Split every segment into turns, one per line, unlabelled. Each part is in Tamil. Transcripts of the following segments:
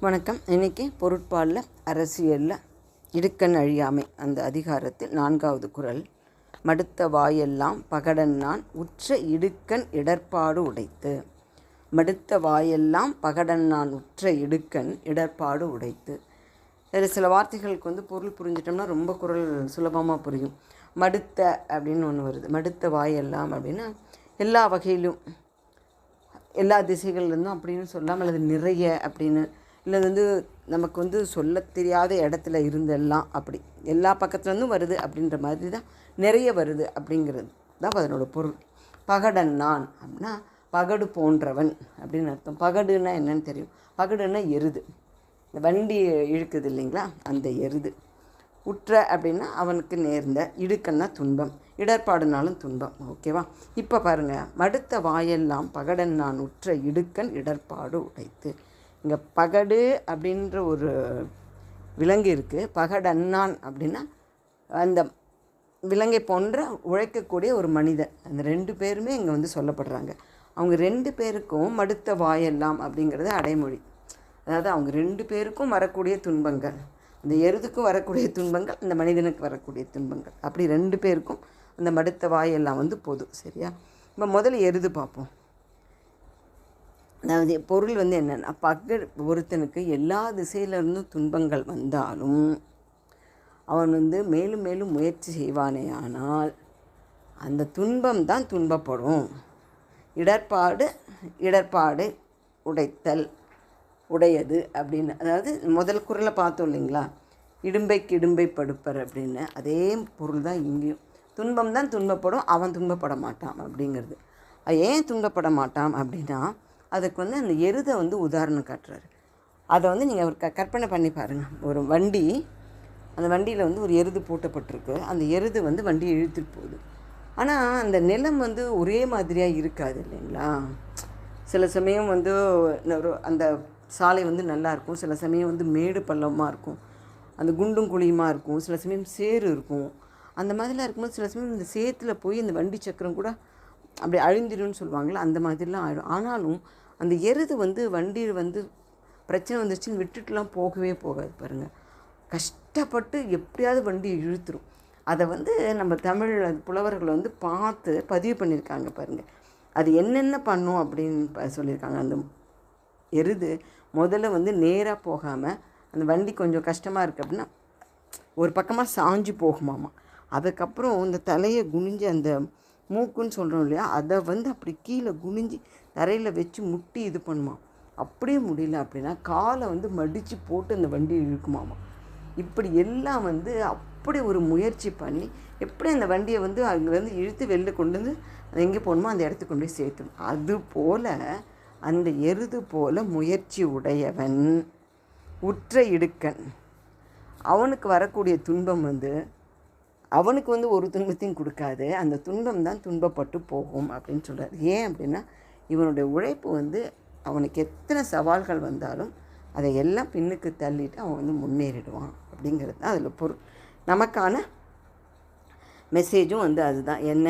வணக்கம். இன்றைக்கி பொருட்பாலில் அரசியலில் இடுக்கண் அழியாமை அந்த அதிகாரத்தில் நான்காவது குறள் மடுத்த வாயெல்லாம் பகடன் நான் உற்ற இடுக்கண் இடர்பாடு உடைத்து. மடுத்த வாயெல்லாம் பகடன் நான் உற்ற இடுக்கண் இடர்பாடு உடைத்து. இதில் சில வார்த்தைகளுக்கு வந்து பொருள் புரிஞ்சிட்டோம்னா ரொம்ப குறள் சுலபமாக புரியும். மடுத்த அப்படின்னு ஒன்று வருது. மடுத்த வாயெல்லாம் அப்படின்னா எல்லா வகையிலும் எல்லா திசைகள்லேருந்தும் அப்படின்னு சொல்லாமல் அல்லது நிறைய அப்படின்னு இல்லை வந்து நமக்கு வந்து சொல்ல தெரியாத இடத்துல இருந்தெல்லாம் அப்படி. எல்லா பக்கத்துலேருந்தும் வருது அப்படின்ற மாதிரி தான் நிறைய வருது அப்படிங்கிறது தான் அதனோட பொருள். பகடன் நான் அப்படின்னா பகடு போன்றவன் அப்படின்னு அர்த்தம். பகடுன்னா என்னன்னு தெரியும். பகடுன்னா எருது. இந்த வண்டி இழுக்குது இல்லைங்களா? அந்த எருது. உற்ற அப்படின்னா அவனுக்கு நேர்ந்த இடுக்கன்னா துன்பம். இடர்பாடுனாலும் துன்பம். ஓகேவா? இப்போ பாருங்கள் மடுத்த வாயெல்லாம் பகடன் நான் உற்ற இடுக்கன் இடர்பாடு உடைத்து. இங்கே பகடு அப்படின்ற ஒரு விலங்கு இருக்குது பகடன்னான் அப்படின்னா அந்த விலங்கை போன்ற உழைக்கக்கூடிய ஒரு மனிதன். அந்த ரெண்டு பேருமே இங்கே வந்து சொல்லப்படுறாங்க. அவங்க ரெண்டு பேருக்கும் மடுத்த வாயெல்லாம் அப்படிங்கிறது அடைமொழி. அதாவது அவங்க ரெண்டு பேருக்கும் வரக்கூடிய துன்பங்கள். அந்த எருதுக்கும் வரக்கூடிய துன்பங்கள் அந்த மனிதனுக்கு வரக்கூடிய துன்பங்கள். அப்படி ரெண்டு பேருக்கும் அந்த மடுத்த வாயெல்லாம் வந்து பொது சரியா? இப்போ முதல்ல எருது பார்ப்போம். அதாவது பொருள் வந்து என்னென்னா பகல் ஒருத்தனுக்கு எல்லா திசையிலிருந்தும் துன்பங்கள் வந்தாலும் அவன் வந்து மேலும் மேலும் முயற்சி செய்வானே ஆனால் அந்த துன்பம் தான் துன்பப்படும். இடர்பாடு இடர்பாடு உடைத்தல் உடையது அப்படின்னு அதாவது முதல் குரலை பார்த்தோம் இல்லைங்களா? இடும்பைக்கு இடும்பை படுப்பர் அப்படின்னு. அதே பொருள் தான் இங்கேயும். துன்பம் தான் துன்பப்படும் அவன் துன்பப்பட மாட்டான் அப்படிங்கிறது. அது ஏன் துன்பப்பட மாட்டான் அப்படின்னா அதுக்கு வந்து அந்த எருதை வந்து உதாரணம் காட்டுறாரு. அதை வந்து நீங்கள் ஒரு க கற்பனை பண்ணி பாருங்கள் ஒரு வண்டி அந்த வண்டியில் வந்து ஒரு எருது பூட்டப்பட்டிருக்கு. அந்த எருது வந்து வண்டியை இழுத்துட்டு போகுது. ஆனால் அந்த நிலம் வந்து ஒரே மாதிரியாக இருக்காது இல்லைங்களா? சில சமயம் வந்து ஒரு அந்த சாலை வந்து நல்லாயிருக்கும் சில சமயம் வந்து மேடு பள்ளமாக இருக்கும். அந்த குண்டும் குழியுமாக இருக்கும். சில சமயம் சேறு இருக்கும். அந்த மாதிரிலாம் இருக்கும்போது சில சமயம் இந்த சேத்துல போய் இந்த வண்டி சக்கரம் கூட அப்படி அழிந்திடும்னு சொல்லுவாங்களே அந்த மாதிரிலாம் ஆயிடும். ஆனாலும் அந்த எருது வந்து வண்டியில் வந்து பிரச்சனை வந்துருச்சுன்னு விட்டுட்டுலாம் போகவே போகாது பாருங்கள் கஷ்டப்பட்டு எப்படியாவது வண்டியை இழுத்துரும். அதை வந்து நம்ம தமிழ் புலவர்கள் வந்து பார்த்து பதிவு பண்ணியிருக்காங்க பாருங்கள் அது என்னென்ன பண்ணும் அப்படின்னு ப- சொல்லியிருக்காங்க. அந்த எருது முதல்ல வந்து நேராக போகாமல் அந்த வண்டி கொஞ்சம் கஷ்டமாக இருக்குது அப்படின்னா ஒரு பக்கமாக சாஞ்சு போகுமாமா. அதுக்கப்புறம் இந்த தலையை குனிஞ்சு அந்த மூக்குன்னு சொல்கிறோம் இல்லையா? அதை வந்து அப்படி கீழே குனிஞ்சு தரையில் வச்சு முட்டி இது பண்ணுமா அப்படியே முடியல அப்படின்னா காலை வந்து மடித்து போட்டு அந்த வண்டியை இழுக்குமாமா. இப்படி எல்லாம் வந்து அப்படி ஒரு முயற்சி பண்ணி எப்படி அந்த வண்டியை வந்து அங்கேருந்து இழுத்து வெளில கொண்டு வந்து அது எங்கே போகணுமோ அந்த இடத்துக்கு கொண்டு போய் சேர்த்தணும். அது போல் அந்த எருது போல முயற்சி உடையவன் உற்ற இடுக்கன். அவனுக்கு வரக்கூடிய துன்பம் வந்து அவனுக்கு வந்து ஒரு துன்பத்தையும் கொடுக்காது. அந்த துன்பம் தான் துன்பப்பட்டு போகும் அப்படின்னு சொல்கிறார் ஏன் அப்படின்னா இவனுடைய உழைப்பு வந்து அவனுக்கு எத்தனை சவால்கள் வந்தாலும் அதை எல்லாம் பின்னுக்கு தள்ளிட்டு அவன் வந்து முன்னேறிடுவான் அப்படிங்கிறது தான் அதில் பொருள். நமக்கான மெசேஜும் வந்து அதுதான். என்ன?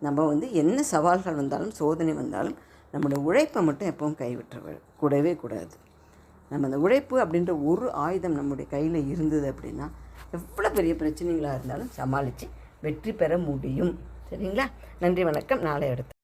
நம்ம வந்து என்ன சவால்கள் வந்தாலும் சோதனை வந்தாலும் நம்மளுடைய உழைப்பை மட்டும் எப்பவும் கைவிட்ட கூடவே கூடாது. நம்ம அந்த உழைப்பு அப்படின்ற ஒரு ஆயுதம் நம்முடைய கையில் இருந்தது அப்படின்னா எவ்வளோ பெரிய பிரச்சனைகளாக இருந்தாலும் சமாளித்து வெற்றி பெற முடியும். சரிங்களா? நன்றி வணக்கம். நாளை அடுத்து